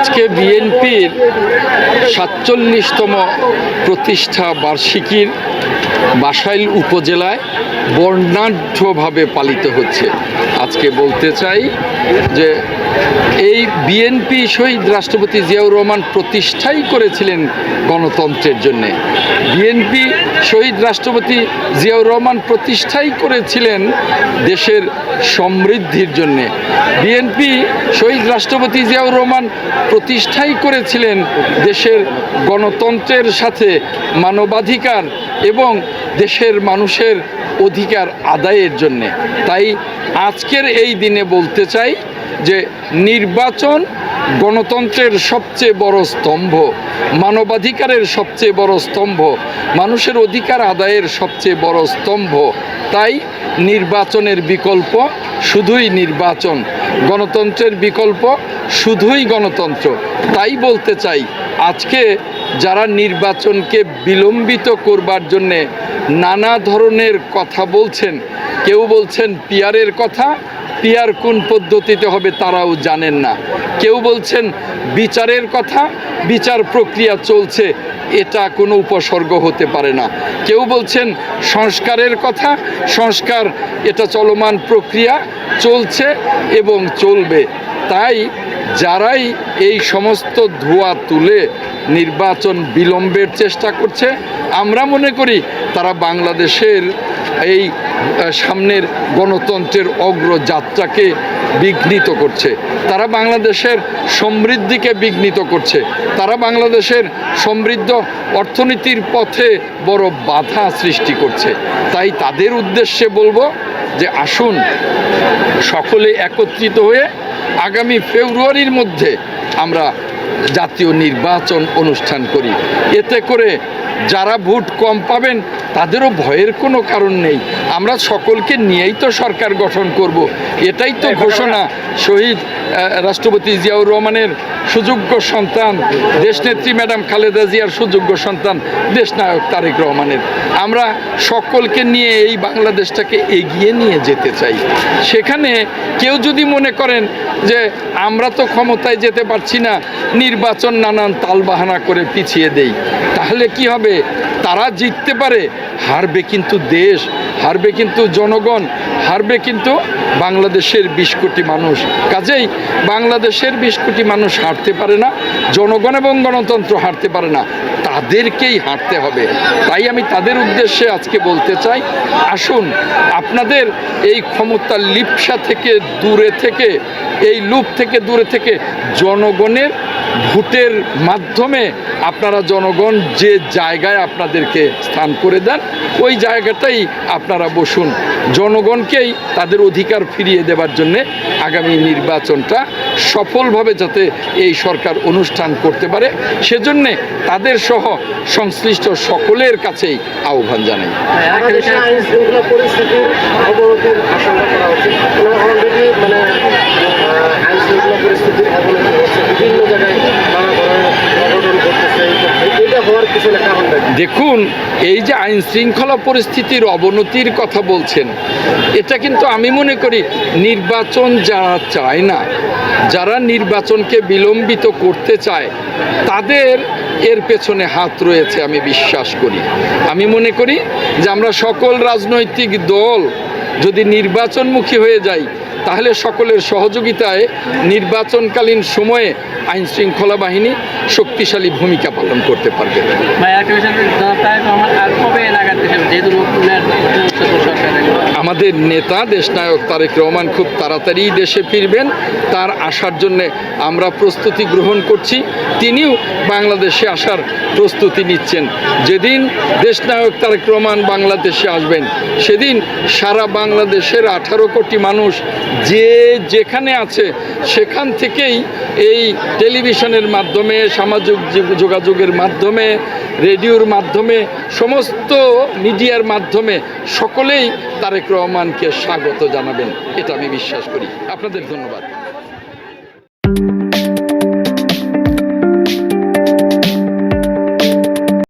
আজকে বিএনপির সাতচল্লিশতম প্রতিষ্ঠা বার্ষিকীর বাসাইল উপজেলায় বর্ণাঢ্যভাবে পালিত হচ্ছে। আজকে বলতে চাই যে এই বিএনপি শহীদ রাষ্ট্রপতি জিয়াউর রহমান প্রতিষ্ঠাই করেছিলেন গণতন্ত্রের জন্য। বিএনপি শহীদ রাষ্ট্রপতি জিয়াউর রহমান প্রতিষ্ঠাই করেছিলেন দেশের সমৃদ্ধির জন্যে। বিএনপি শহীদ রাষ্ট্রপতি জিয়াউর রহমান প্রতিষ্ঠাই করেছিলেন দেশের গণতন্ত্রের সাথে মানবাধিকার এবং দেশের মানুষের অধিকার আদায়ের জন্যে। তাই আজকের এই দিনে বলতে চাই যে নির্বাচন গণতন্ত্রের সবচেয়ে বড় স্তম্ভ, মানবাধিকারের সবচেয়ে বড় স্তম্ভ, মানুষের অধিকার আদায়ের সবচেয়ে বড় স্তম্ভ। তাই নির্বাচনের বিকল্প শুধুই নির্বাচন, গণতন্ত্রের বিকল্প শুধুই গণতন্ত্র। তাই বলতে চাই আজকে যারা নির্বাচনকে বিলম্বিত করবার জন্যে নানা ধরনের কথা বলছেন, কেউ বলছেন পিয়ারের কথা, পিয়ার কোন পদ্ধতিতে হবে তারাও জানেন না। কেউ বলছেন বিচারের কথা, বিচার প্রক্রিয়া চলছে, এটা কোনো উপসর্গ হতে পারে না। কেউ বলছেন সংস্কারের কথা, সংস্কার এটা চলমান প্রক্রিয়া, চলছে এবং চলবে। তাই যারাই এই সমস্ত ধোয়া তুলে নির্বাচন বিলম্বের চেষ্টা করছে, আমরা মনে করি তারা বাংলাদেশের এই সামনের গণতন্ত্রের অগ্রযাত্রাকে বিঘ্নিত করছে। তারা বাংলাদেশের সমৃদ্ধিকে বিঘ্নিত করছে। তারা বাংলাদেশের সমৃদ্ধ অর্থনীতির পথে বড় বাধা সৃষ্টি করছে। তাই তাদের উদ্দেশ্যে বলব যে আসুন সকলে একত্রিত হয়ে আগামী ফেব্রুয়ারির মধ্যে আমরা জাতীয় নির্বাচন অনুষ্ঠান করি। এতে করে যারা ভোট কম পাবেন তাদেরও ভয়ের কোনো কারণ নেই। আমরা সকলকে নিয়েই তো সরকার গঠন করব। এটাই তো ঘোষণা। শহীদ রাষ্ট্রপতি জিয়াউর রহমানের সুযোগ্য সন্তান, দেশনেত্রী ম্যাডাম খালেদা জিয়ার সুযোগ্য সন্তান, দেশনায়ক তারেক রহমানের। আমরা সকলকে নিয়ে এই বাংলাদেশটাকে এগিয়ে নিয়ে যেতে চাই। সেখানে কেউ যদি মনে করেন যে আমরা তো ক্ষমতায় যেতে পারছি না, নির্বাচন নানান তালবাহানা করে পিছিয়ে দেই, তাহলে কি হবে? তারা জিততে পারে, হারবে কিন্তু দেশ, হারবে কিন্তু জনগণ, হারবে কিন্তু বাংলাদেশের বিশ কোটি মানুষ। কাজেই বাংলাদেশের বিশ কোটি মানুষ হারতে পারে না, জনগণ এবং গণতন্ত্র হারতে পারে না, তাদেরকেই হারতে হবে। তাই আমি তাদের উদ্দেশ্যে আজকে বলতে চাই, আসুন আপনাদের এই ক্ষমতার লিপসা থেকে দূরে থেকে, এই লুপ থেকে দূরে থেকে জনগণের ভোটের মাধ্যমে আপনারা জনগণ যে জায়গায় আপনাদেরকে স্থান করে দেন, ওই জায়গাটাই আপনারা বসুন। জনগণকেই তাদের অধিকার ফিরিয়ে দেওয়ার জন্যে আগামী নির্বাচনটা সফলভাবে যাতে এই সরকার অনুষ্ঠান করতে পারে, সেজন্যে তাদের সহ সংশ্লিষ্ট সকলের কাছেই আহ্বান জানাই। মানে আহ, আইন শৃঙ্খলা পরিস্থিতির অবনতি হচ্ছে বিভিন্ন জায়গায় নানা ধরনের অঘটন ঘটতেছে এটা হওয়ার পিছনে কারণটা কি? দেখুন, এই যে আইন শৃঙ্খলা পরিস্থিতির অবনতির কথা বলছেন, এটা কিন্তু আমি মনে করি নির্বাচন যারা চায় না, যারা নির্বাচনকে বিলম্বিত করতে চায়, তাদের এর পেছনে হাত রয়েছে আমি বিশ্বাস করি। আমি মনে করি যে আমরা সকল রাজনৈতিক দল যদি নির্বাচনমুখী হয়ে যাই তাহলে সকলের সহযোগিতায় নির্বাচনকালীন সময়ে আইন শৃঙ্খলা বাহিনী শক্তিশালী ভূমিকা পালন করতে পারবে। আমাদের নেতা দেশনায়ক তারেক রহমান খুব তাড়াতাড়ি দেশে ফিরবেন তার আসার জন্যে আমরা প্রস্তুতি গ্রহণ করছি। তিনিও বাংলাদেশে আসার প্রস্তুতি নিচ্ছেন। যেদিন দেশনায়ক তারেক রহমান বাংলাদেশে আসবেন, সেদিন সারা বাংলাদেশের আঠারো কোটি মানুষ যে যেখানে আছে, সেখান থেকেই এই টেলিভিশনের মাধ্যমে, সামাজিক যোগাযোগের মাধ্যমে, রেডিওর মাধ্যমে, সমস্ত মিডিয়ার মাধ্যমে সকলেই তারেক রহমানকে স্বাগত জানাবেন। এটা আমি বিশ্বাস করি। আপনাদের ধন্যবাদ।